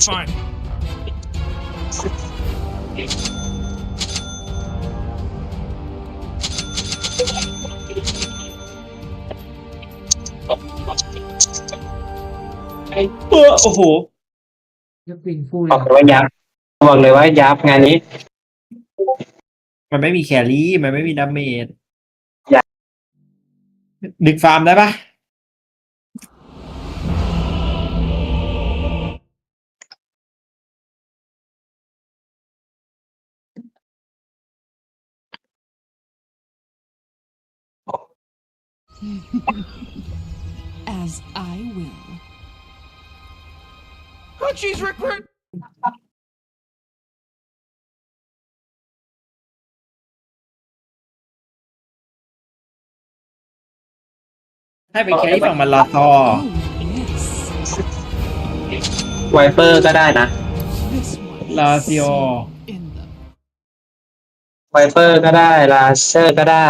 Fine. เออโอ้โห ยกวินฟูลบอกเลยว่ายับบอกเลยว่ายับงานนี้ มันไม่มีแครี่ มันไม่มีดาเมจอย่าดึกฟาร์มได้ปะ As I will. Oh, jeez, Rick, Rick. ให้ไปแครี่ฝั่งมันลาซอ Oh, yes. ไวเปอร์ก็ได้นะ This one is Lazio. seen in the ไวเปอร์ก็ได้ลาเซอร์ก็ได้